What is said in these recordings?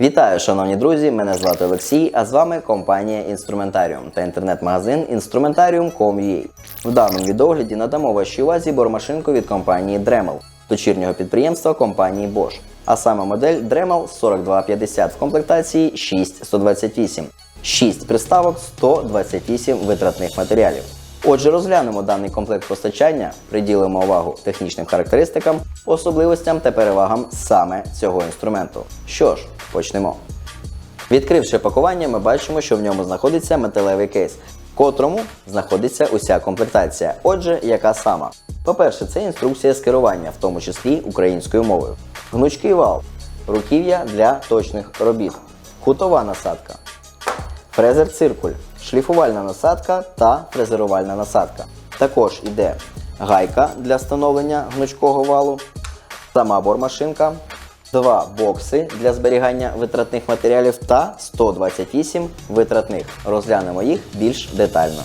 Вітаю, шановні друзі! Мене звати Олексій, а з вами компанія Інструментаріум та інтернет-магазин Instrumentarium.com.ua. В даному відогляді надамо вашій увазі бормашинку від компанії Dremel, дочірнього підприємства компанії Bosch, а саме модель Dremel 4250 в комплектації 6128, 6 приставок, 128 витратних матеріалів. Отже, розглянемо даний комплект постачання, приділимо увагу технічним характеристикам, особливостям та перевагам саме цього інструменту. Що ж, почнемо. Відкривши пакування, ми бачимо, що в ньому знаходиться металевий кейс, в котрому знаходиться уся комплектація. Отже, яка сама? По-перше, це інструкція з керування, в тому числі українською мовою. Гнучкий вал, руків'я для точних робіт, кутова насадка, фрезер циркуль, шліфувальна насадка та фрезерувальна насадка. Також іде гайка для встановлення гнучкого валу, сама бормашинка, два бокси для зберігання витратних матеріалів та 128 витратних. Розглянемо їх більш детально.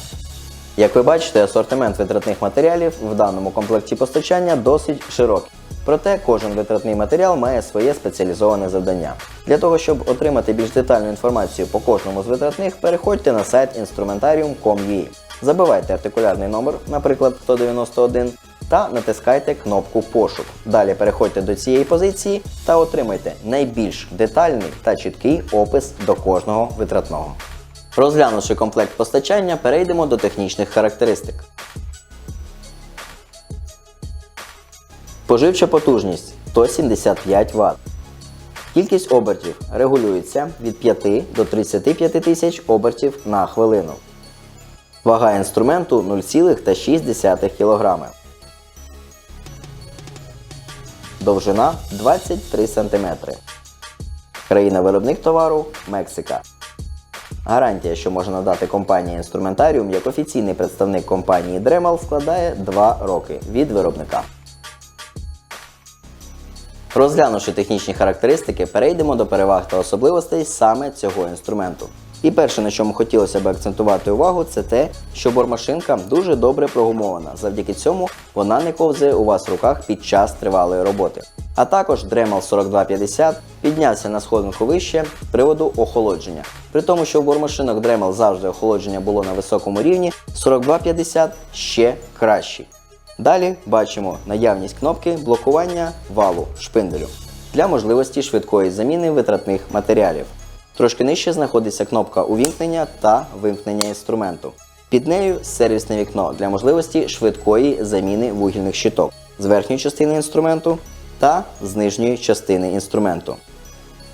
Як ви бачите, асортимент витратних матеріалів в даному комплекті постачання досить широкий. Проте кожен витратний матеріал має своє спеціалізоване завдання. Для того, щоб отримати більш детальну інформацію по кожному з витратних, переходьте на сайт instrumentarium.com.ua. Забивайте артикулярний номер, наприклад 191, та натискайте кнопку Пошук. Далі переходьте до цієї позиції та отримайте найбільш детальний та чіткий опис до кожного витратного. Розглянувши комплект постачання, перейдемо до технічних характеристик. Споживча потужність 175 Вт. Кількість обертів регулюється від 5 до 35 тисяч обертів на хвилину. Вага інструменту 0,6 кг. Довжина 23 см. Країна-виробник товару Мексика. Гарантія, що може надати компанія Інструментаріум як офіційний представник компанії Dremel, складає 2 роки від виробника. Розглянувши технічні характеристики, перейдемо до переваг та особливостей саме цього інструменту. І перше, на чому хотілося б акцентувати увагу, це те, що бормашинка дуже добре прогумована. Завдяки цьому вона не ковзає у вас в руках під час тривалої роботи. А також Dremel 4250 піднявся на сходинку вище з приводу охолодження. При тому, що у бормашинок Dremel завжди охолодження було на високому рівні, 4250 ще кращий. Далі бачимо наявність кнопки блокування валу шпинделю для можливості швидкої заміни витратних матеріалів. Трошки нижче знаходиться кнопка увімкнення та вимкнення інструменту. Під нею сервісне вікно для можливості швидкої заміни вугільних щиток з верхньої частини інструменту та з нижньої частини інструменту.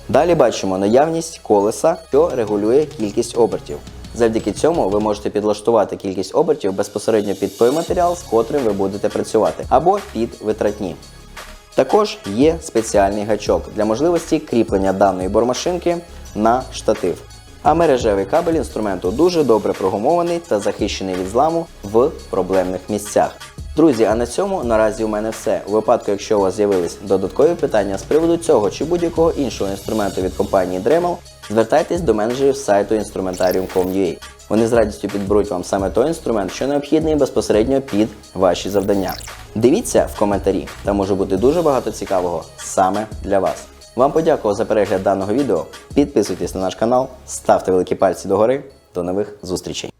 Далі бачимо наявність колеса, що регулює кількість обертів. Завдяки цьому ви можете підлаштувати кількість обертів безпосередньо під той матеріал, з котрим ви будете працювати, або під витратні. Також є спеціальний гачок для можливості кріплення даної бормашинки на штатив. А мережевий кабель інструменту дуже добре прогумований та захищений від зламу в проблемних місцях. Друзі, а на цьому наразі у мене все. У випадку, якщо у вас з'явились додаткові питання з приводу цього чи будь-якого іншого інструменту від компанії Dremel, звертайтесь до менеджерів сайту instrumentarium.com.ua. Вони з радістю підберуть вам саме той інструмент, що необхідний безпосередньо під ваші завдання. Дивіться в коментарі, там може бути дуже багато цікавого саме для вас. Вам подякував за перегляд даного відео. Підписуйтесь на наш канал, ставте великі пальці догори. До нових зустрічей!